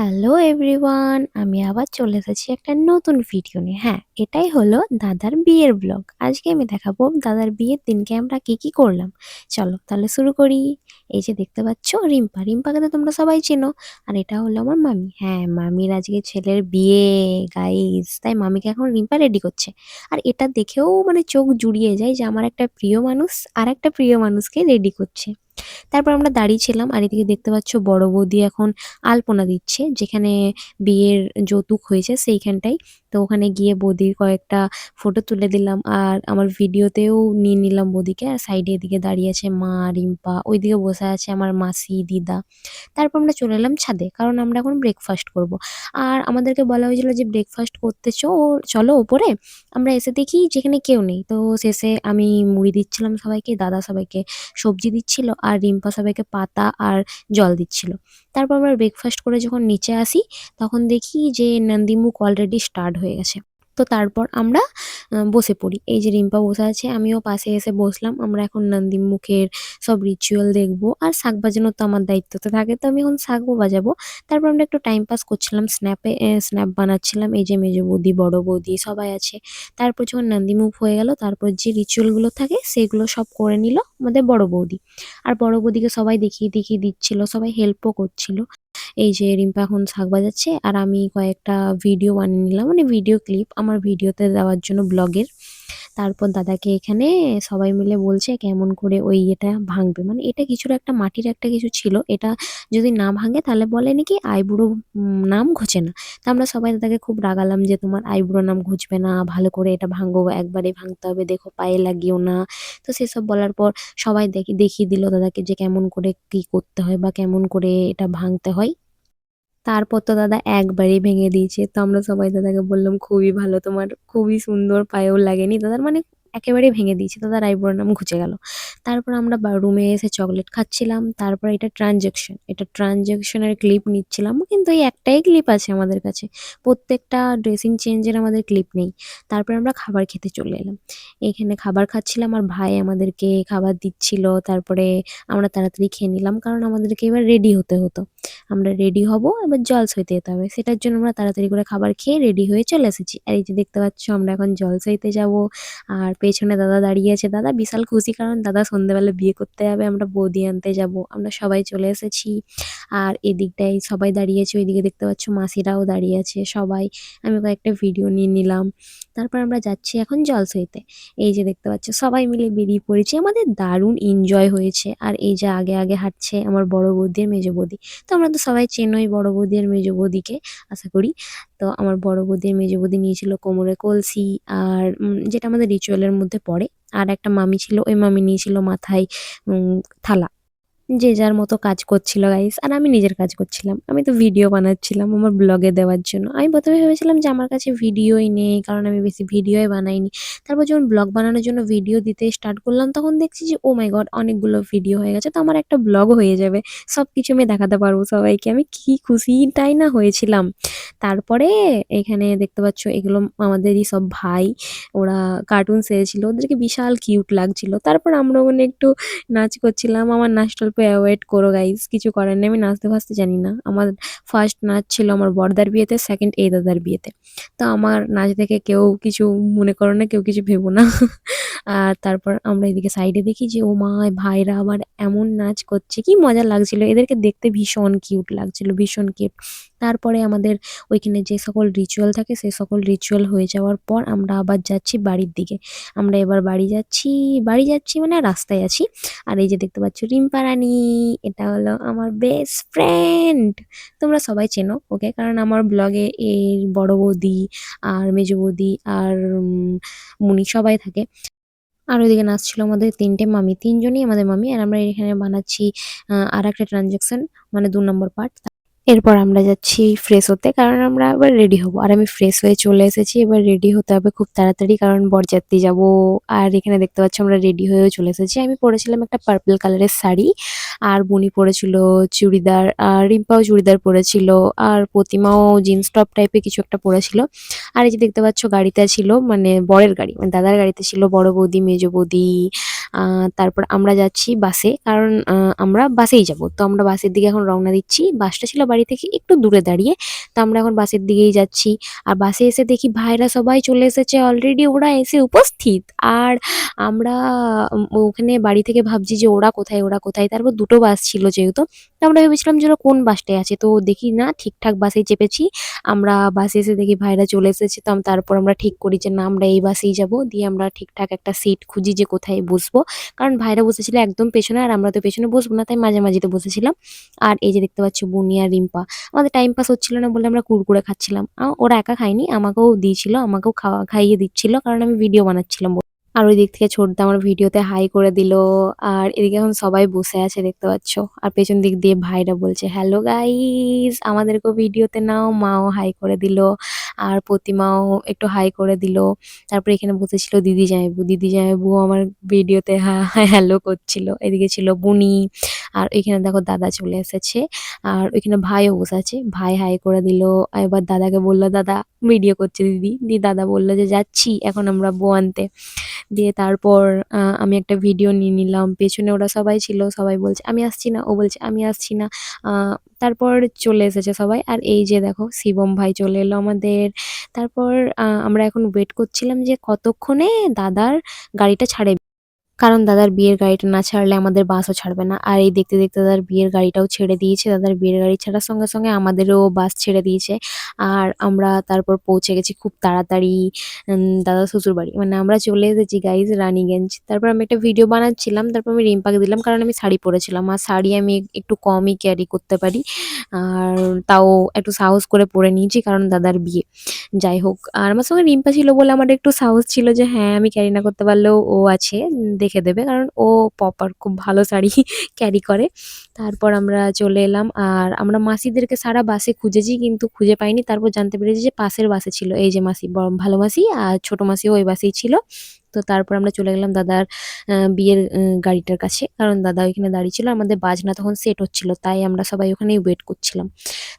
Hello everyone আমি আবার চলে এসেছি একটা নতুন ভিডিও নিয়ে। হ্যাঁ এটাই হলো দাদার বিয়ের ব্লগ আজকে আমি দেখাবো দাদার বিয়ের দিনকে আমরা কি কি করলাম। চলো তাহলে শুরু করি। এই যে দেখতে পাচ্ছ, রিম্পা। রিম্পাকে তো তোমরা সবাই চেনো। আর এটা হলো আমার মামি। হ্যাঁ মামির আজকে ছেলের বিয়ে গাইস তাই মামিকে এখন রিম্পা রেডি করছে। আর এটা দেখেও মানে চোখ জুড়িয়ে যায় যে আমার একটা প্রিয় মানুষ আর একটা প্রিয় মানুষকে রেডি করছে। তারপর আমরা দাঁড়িয়ে ছিলাম আর এদিকে দেখতে পাচ্ছ বড় বৌদি এখন আলপনা দিচ্ছে, যেখানে বিয়ের যৌতুক হয়েছে সেইখানটাই। তো ওখানে গিয়ে বৌদির কয়েকটা ফটো তুলে দিলাম। আর আমার ভিডিওতেও নিয়ে নিলাম বৌদিকে। আর সাইডে এদিকে দাঁড়িয়ে আছে মা, রিম্পা, ওইদিকে বসে আছে আমার মাসি, দিদা। তারপর আমরা চলে এলাম ছাদে, কারণ আমরা এখন ব্রেকফাস্ট করব। আর আমাদেরকে বলা হয়েছিল যে ব্রেকফাস্ট করতে চো চলো ওপরে। আমরা এসে দেখি যেখানে কেউ নেই। তো শেষে আমি মুড়ি দিচ্ছিলাম সবাইকে, দাদা সবাইকে সবজি দিচ্ছিল, আর রিম্পা সবাইকে পাতা আর জল দিচ্ছিল। তারপর আমরা ব্রেকফাস্ট করে যখন নিচে আসি, তখন দেখি যে নন্দিমুখ অলরেডি স্টার্ট হয়ে গেছে। তো তারপর আমরা বসে পড়ি। এই যে রিম্পা বসে আছে, আমিও পাশে এসে বসলাম। আমরা এখন নন্দীমুখের সব রিচুয়াল দেখব। আর শাক বাজানোর তো আমার দায়িত্ব তো থাকে, তো আমি এখন শাকও বাজাবো। তারপর আমরা একটু টাইম পাস করছিলাম স্ন্যাপে স্ন্যাপ বানাচ্ছিলাম। এই যে মেজো বৌদি, বড় বৌদি সবাই আছে। তারপর যখন নন্দীমুখ হয়ে গেল, তারপর যে রিচুয়ালগুলো থাকে, সেগুলো সব করে নিল আমাদের বড় বৌদি। আর বড় বৌদিকে সবাই দেখিয়ে দেখিয়ে দিচ্ছিল, সবাই হেল্পও করছিল। এই যে রিম্পা এখন শাক বাজাচ্ছে, আর আমি কয়েকটা ভিডিও বানিয়ে নিলাম। মানে ভিডিও ক্লিপ আমার ভিডিওতে দেওয়ার জন্য ব্লগের তারপর দাদাকে এখানে সবাই মিলে বলছে কেমন করে ওই এটা ভাঙবে। মানে এটা কিছুর একটা মাটির একটা কিছু ছিল। এটা যদি না ভাঙে তাহলে বলে নাকি আইবুড়ো নাম ঘুচে না। তা আমরা সবাই দাদাকে খুব রাগালাম যে তোমার আইবুড়ো নাম ঘুচবে না, ভালো করে এটা ভাঙবো একবারে ভাঙতে হবে, দেখো পায়ে লাগিও না। তো সেসব বলার পর সবাই দেখি, দেখিয়ে দিল দাদাকে যে কেমন করে কি করতে হয় বা কেমন করে এটা ভাঙতে হয়। তারপর তো দাদা একবারই ভেঙে দিয়েছে। তো আমরা সবাই দাদাকে বললাম, খুবই ভালো তোমার, খুবই সুন্দর, পায়েও লাগেনি। দাদার মানে একেবারেই ভেঙে দিয়েছে দাদার আইব্রোর নাম ঘুচে গেল। তারপর আমরা রুমে এসে চকলেট খাচ্ছিলাম, তারপর এটা ট্রানজ্যাকশন এটা ট্রানজ্যাকশনের ক্লিপ নিচ্ছিলাম, কিন্তু এই একটাই ক্লিপ আছে আমাদের কাছে। প্রত্যেকটা ড্রেসিং চেঞ্জের আমাদের ক্লিপ নেই। তারপর আমরা খাবার খেতে চলে এলাম। এখানে খাবার খাচ্ছিলাম, আর ভাই আমাদেরকে খাবার দিচ্ছিল, তারপরে আমরা তাড়াতাড়ি খেয়ে নিলাম, কারণ আমাদেরকে এবার রেডি হতে হতো। আমরা রেডি হব, এবার জলস হইতে যেতে হবে। সেটার জন্য আমরা তাড়াতাড়ি করে খাবার খেয়ে রেডি হয়ে চলে এসেছি। আর এই যে দেখতে পাচ্ছ, আমরা এখন জলস হইতে যাব, আর পেছনে দাদা দাঁড়িয়ে আছে। দাদা, বিশাল খুশি কারণ দাদা সন্ধ্যেবেলা বিয়ে করতে যাবে, আমরা বৌদি আনতে যাব। আমরা সবাই চলে এসেছি। আর এদিকটায় সবাই দাঁড়িয়ে আছে, ওইদিকে দেখতে পাচ্ছ মাসিরাও দাঁড়িয়ে আছে সবাই। আমি কয়েকটা ভিডিও নিয়ে নিলাম। তারপর আমরা যাচ্ছি এখন জলস হইতে এই যে দেখতে পাচ্ছ, সবাই মিলে বেরিয়ে পড়েছি। আমাদের দারুণ এনজয় হয়েছে। আর এই যে আগে আগে হাঁটছে আমার বড় বৌদি আর মেজো বৌদি। তো আমরা তো সবাই চেনই বড় বৌদি আর মেজো বৌদিকে, আশা করি। তো আমার বড় বৌদি মেজো বৌদি নিয়েছিল কোমরে কলসি আর যেটা আমাদের রিচুয়ালের মধ্যে পড়ে। আর একটা মামি ছিল, ওই মামি নিয়েছিল মাথায় থালা। যে যার মতো কাজ করছিল গাইস আর আমি নিজের কাজ করছিলাম। আমি তো ভিডিও বানাচ্ছিলাম আমার ব্লগে দেওয়ার জন্য। আমি প্রথমে ভেবেছিলাম যে আমার কাছে ভিডিওই নেই, কারণ আমি বেশি ভিডিওই বানাইনি। তারপর যখন ব্লগ বানানোর জন্য ভিডিও দিতে স্টার্ট করলাম, তখন দেখছি যে ও মাই গড অনেকগুলো ভিডিও হয়ে গেছে। তো আমার একটা ব্লগ হয়ে যাবে সব কিছু আমি দেখাতে পারব সবাইকে। আমি কি খুশিটাই না হয়েছিলাম। তারপরে এখানে দেখতে পাচ্ছ, এগুলো আমাদেরই সব ভাই। ওরা কার্টুন সেরেছিল ওদেরকে বিশাল কিউট লাগছিল। তারপর আমরা ওখানে একটু নাচ করছিলাম, আমার নাচটা অ্যাভয়েড করো গাইজ কিছু করার নেই, আমি নাচতে ভাসতে জানি না। আমার ফার্স্ট নাচ ছিল আমার বড়দার বিয়েতে সেকেন্ড এই দাদার বিয়েতে। তো আমার নাচ দেখে কেউ কিছু মনে করো না, কেউ কিছু ভেবো না। আর তারপর আমরা এদিকে সাইডে দেখি যে, ও মা, ভাইরা আবার এমন নাচ করছে, কি মজা লাগছিল। এদেরকে দেখতে ভীষণ কিউট লাগছিল, ভীষণ কিউট তারপরে আমাদের ওইখানে যে সকল রিচুয়াল থাকে, সেই সকল রিচুয়াল হয়ে যাওয়ার পর আমরা আবার যাচ্ছি বাড়ির দিকে। আমরা এবার বাড়ি যাচ্ছি বাড়ি যাচ্ছি মানে রাস্তায় আছি। আর এই যে দেখতে পাচ্ছ রিম্পা রানী এটা হলো আমার বেস্ট ফ্রেন্ড তোমরা সবাই চেনো ওকে কারণ আমার ব্লগে এর বড় বৌদি আর মেজো বৌদি আর মুনি সবাই থাকে। আর ওইদিকে নাচছিল আমাদের তিনটে মামি, তিনজনই আমাদের মামি। আর আমরা এখানে বানাচ্ছি আর একটা ট্রানজ্যাকশন মানে দু নম্বর পার্ট এরপর আমরা যাচ্ছি ফ্রেশ হতে, কারণ আমরা আবার রেডি হব। আর আমি ফ্রেশ হয়ে চলে এসেছি, এবার রেডি হতে হবে খুব তাড়াতাড়ি, কারণ বরযাত্রী যাব। আর এখানে দেখতে পাচ্ছি আমরা রেডি হয়েও চলে এসেছি। আমি পরেছিলাম একটা পার্পল কালারের শাড়ি, আর বুনি পরেছিল চুড়িদার, আর রিম্পাও চুড়িদার পরেছিল, আর প্রতিমাও জিন্স টপ টাইপের কিছু একটা পরেছিল। আর এই যে দেখতে পাচ্ছ গাড়িতে ছিল মানে বরের গাড়ি মানে দাদার গাড়িতে ছিল বড় বৌদি, মেজো বৌদি তারপর আমরা যাচ্ছি বাসে কারণ আমরা বাসেই যাব। তো আমরা বাসের দিকে এখন রওনা দিচ্ছি। বাসটা ছিল বাড়ি থেকে একটু দূরে দাঁড়িয়ে। তো আমরা এখন বাসের দিকেই যাচ্ছি। আর বাসে এসে দেখি ভাইরা সবাই চলে এসেছে অলরেডি ওরা এসে উপস্থিত। আর আমরা ওখানে বাড়ি থেকে ভাবছি যে ওরা কোথায়, ওরা কোথায়? তারপর দুটো বাস ছিল যেহেতু, তো আমরা ভেবেছিলাম যে কোন বাসটায় আছে। তো দেখি না ঠিকঠাক বাসেই চেপেছি। আমরা বাসে এসে দেখি ভাইরা চলে এসেছে। তো তারপর আমরা ঠিক করি যে না আমরা এই বাসেই যাব দিয়ে আমরা ঠিকঠাক একটা সিট খুঁজি যে কোথায় বসবো। কারণ ভাইরা বসেছিল একদম পেছনে আর আমরা তো পেছনে বসবো না, তাই মাঝামাঝিতে বসেছিলাম। আর এই যে দেখতে পাচ্ছ বুনি আর রিম্পা। আমাদের টাইম পাস হচ্ছিল না বলে আমরা কুড়কুড়ে খাচ্ছিলাম। ওরা একা খায়নি, আমাকেও দিয়েছিল। আমাকেও খাওয়া, খাইয়ে দিচ্ছিল, কারণ আমি ভিডিও বানাচ্ছিলাম। আর ওই দিক থেকে ছোটদা আমার ভিডিওতে হাই করে দিল। আর এদিকে এখন সবাই বসে আছে দেখতে পাচ্ছ। আর পেছন দিক দিয়ে ভাইরা বলছে হ্যালো গাইজ আমাদেরকেও ভিডিওতে নাও। মাও হাই করে দিল। আর প্রতিমাও একটু হাই করে দিল। তারপরে এখানে বসেছিল দিদি জামাইবু। দিদি জামাইবু আমার ভিডিওতে হ্যাঁ হ্যালো করছিল। এদিকে ছিল বুনি। আর এখানে দেখো দাদা চলে এসেছে। আর ওইখানে ভাইও বসে আছে। ভাই হাই করে দিল। এবার দাদাকে বলল, দাদা ভিডিও করছে দিদি। দিয়ে দাদা বলল যে, যাচ্ছি, এখন আমরা বউ আনতে। দিয়ে তারপর আমি একটা ভিডিও নিয়ে নিলাম। পেছনে ওরা সবাই ছিল। সবাই বলছে, আমি আসছি না। ও বলছে, আমি আসছি না। তারপর চলে এসেছে সবাই। আর এই যে দেখো, শিবম ভাই চলে এলো আমাদের। তারপর আমরা এখন ওয়েট করছিলাম যে কতক্ষণে দাদার গাড়িটা ছাড়ে। কারণ দাদার বিয়ের গাড়িটা না ছাড়লে আমাদের বাসও ছাড়বে না। আর এই দেখতে, দেখতে দাদার বিয়ের গাড়িটাও ছেড়ে দিয়েছে। দাদার বিয়ের গাড়ি ছাড়ার সঙ্গে, সঙ্গে আমাদেরও বাস ছেড়ে দিয়েছে। আর আমরা তারপর পৌঁছে গেছি খুব তাড়াতাড়ি দাদা দাদার শ্বশুরবাড়ি। মানে আমরা চলে এসেছি গাইজ রানীগঞ্জ। তারপর আমি একটা ভিডিও বানাচ্ছিলাম। তারপর আমি রিম্পাকে দিলাম কারণ আমি শাড়ি পরেছিলাম। আর শাড়ি আমি একটু কমই ক্যারি করতে পারি। আর তাও একটু সাহস করে পরে নিয়েছি কারণ দাদার বিয়ে। যাই হোক, আর আমার সঙ্গে রিম্পা ছিল বলে আমার একটু সাহস ছিল যে হ্যাঁ আমি ক্যারি না করতে পারলেও ও আছে দেখে দেবে। কারণ ও পপার খুব ভালো শাড়ি ক্যারি করে। তারপর আমরা চলে এলাম, আর আমরা মাসিদেরকে সারা বাসে খুঁজেছি কিন্তু খুঁজে পাইনি। তারপর জানতে পেরেছি যে পাশের বাসে ছিল। এই যে মাসি ভালো মাসি আর ছোটো মাসিও ওই বাসেই ছিল। তো তারপর আমরা চলে গেলাম দাদার বিয়ের গাড়িটার কাছে। কারণ দাদা ওইখানে দাঁড়িয়ে ছিল। আমাদের বাজনা তখন সেট হচ্ছিল। তাই আমরা সবাই ওখানেই ওয়েট করছিলাম।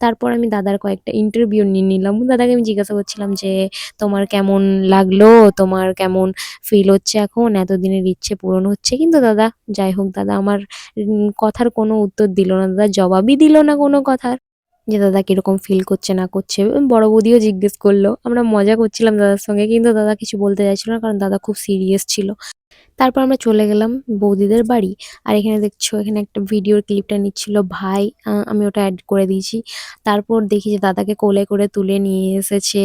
তারপর আমি দাদার কয়েকটা ইন্টারভিউ নিয়ে নিলাম। দাদাকে আমি জিজ্ঞাসা করছিলাম যে, তোমার কেমন লাগল? তোমার কেমন ফিল হচ্ছে এখন? এতদিনের ইচ্ছে পূরণ হচ্ছে? কিন্তু দাদা, যাই হোক, দাদা আমার কথার কোনো উত্তর দিল না। দাদা জবাবই দিল না কোনো কথার। যে দাদা কীরকম ফিল করছে না করছে। বড় বৌদিও জিজ্ঞেস করল আমরা মজা করছিলাম দাদার সঙ্গে। কিন্তু দাদা কিছু বলতে চাইছিল না, কারণ দাদা খুব সিরিয়াস ছিল। তারপর আমরা চলে গেলাম বৌদিদের বাড়ি। আর এখানে দেখছ, এখানে একটা ভিডিওর ক্লিপটা নিচ্ছিল, ভাই। আমি ওটা অ্যাড করে দিয়েছি। তারপর দেখি যে দাদাকে কোলে করে তুলে নিয়ে এসেছে।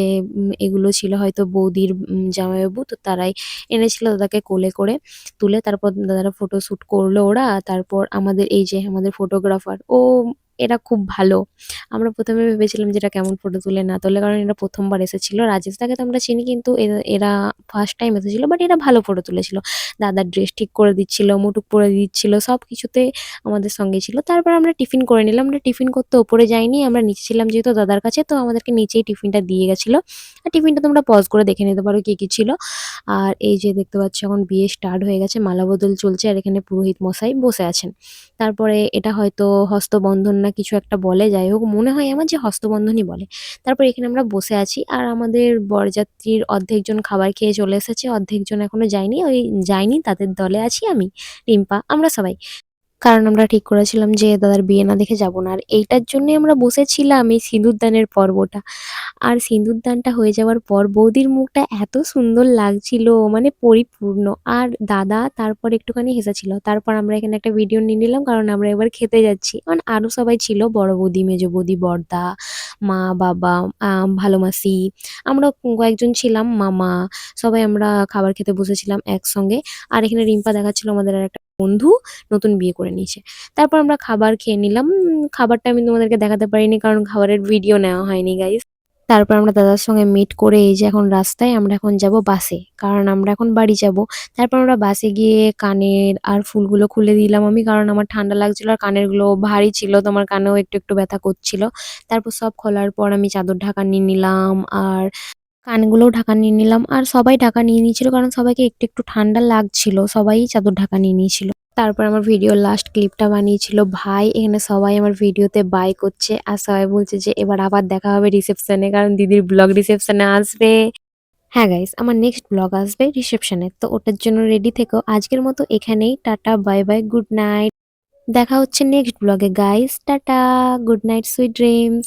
এগুলো ছিল হয়তো বৌদির জামাইবাবু। তো তারাই এনেছিল দাদাকে কোলে করে তুলে তারপর দাদারা ফটো শ্যুট করল ওরা। তারপর আমাদের, এই যে আমাদের ফটোগ্রাফার ও এরা খুব ভালো। আমরা প্রথমে ভেবেছিলাম যে এরা কেমন ফটো তুলে না তোলে কারণ এরা ১ম বার এসেছিল। রাজেশদাকে তো আমরা চিনি কিন্তু এরা ফার্স্ট টাইম এসেছিল বাট এরা ভালো ফটো তুলেছিল। দাদার ড্রেস ঠিক করে দিচ্ছিল, মুটুক পরে দিচ্ছিল। সব কিছুতে আমাদের সঙ্গে ছিল। তারপর আমরা টিফিন করে নিলাম। আমরা টিফিন করতে ওপরে যাইনি। আমরা নিচে ছিলাম যেহেতু দাদার কাছে তো আমাদেরকে নিচেই টিফিনটা দিয়ে গেছিল আর টিফিনটা তোমরা পজ করে দেখে নিতে পারো কী কী ছিল। আর এই যে দেখতে পাচ্ছ এখন বিয়ে স্টার্ট হয়ে গেছে। মালাবদল চলছে আর এখানে পুরোহিত মশাই বসে আছেন। তারপরে এটা হয়তো হস্তবন্ধন না কিছু একটা বলে। যাই হোক মনে হয় আমার যে হস্তবন্ধনই বলে। তারপর এখানে আমরা বসে আছি। আর আমাদের বরযাত্রীর অর্ধেকজন খাবার খেয়ে চলে এসেছে। অর্ধেকজন এখনও যায়নি। ওই যায়নি তাদের দলে আছি আমি, রিম্পা আমরা সবাই। কারণ আমরা ঠিক করেছিলাম যে দাদার বিয়ে না দেখে যাব না। আর এইটার জন্যই আমরা বসেছিলাম এই সিঁদুরদানের পর্বটা। আর সিঁদুরদানটা হয়ে যাওয়ার পর বৌদির মুখটা এত সুন্দর লাগছিল মানে পরিপূর্ণ। আর দাদা তারপর একটুখানি হেসেছিল। তারপর আমরা এখানে একটা ভিডিও নিয়ে নিলাম কারণ আমরা এবার খেতে যাচ্ছি। মানে আরও সবাই ছিল বড় বৌদি, মেজ বৌদি, বর্দা মা, বাবা, ভালো মাসি। আমরা কয়েকজন ছিলাম মামা। সবাই আমরা খাবার খেতে বসেছিলাম একসঙ্গে। আর এখানে রিম্পা দেখাচ্ছিল আমাদের আরেকটা বন্ধু নতুন বিয়ে করে নিয়েছে। তারপর আমরা খাবার খেয়ে নিলাম। খাবারটা আমি তোমাদেরকে দেখাতে পারিনি কারণ খাবারের ভিডিও নেওয়া হয়নি গাইস। তারপর আমরা দাদার সঙ্গে মিট করে এই যে এখন রাস্তায় আমরা এখন যাব বাসে। কারণ আমরা এখন বাড়ি যাব। তারপর আমরা বাসে গিয়ে কানের আর ফুলগুলো খুলে দিলাম আমি কারণ আমার ঠান্ডা লাগছিল আর কানেরগুলো ভারী ছিল তোমার কানেও একটু, একটু ব্যথা করছিল। তারপর সব খোলার পর আমি চাদর ঢাকা নিয়ে নিলাম আর কানগুলোও ঢাকা নিয়ে নিলাম। আর সবাই ঢাকা নিয়ে নিয়েছিল কারণ সবাইকে একটু, একটু ঠান্ডা লাগছিল। সবাই চাদর ঢাকা নিয়ে নিয়েছিল। তারপর আমার ভিডিওর লাস্ট ক্লিপটা বানিয়েছিল ভাই। এখানে সবাই আমার ভিডিওতে বাই করছে। আর সবাই বলছে যে এবার আবার দেখা হবে রিসেপশনে কারণ দিদির ব্লগ রিসেপশনে আসবে। হ্যাঁ গাইস আমার নেক্সট ব্লগ আসবে রিসেপশনে তো ওটার জন্য রেডি থেকো আজকের মতো এখানেই tata bye bye good night দেখা হচ্ছে নেক্সট ব্লগে guys tata good night sweet dreams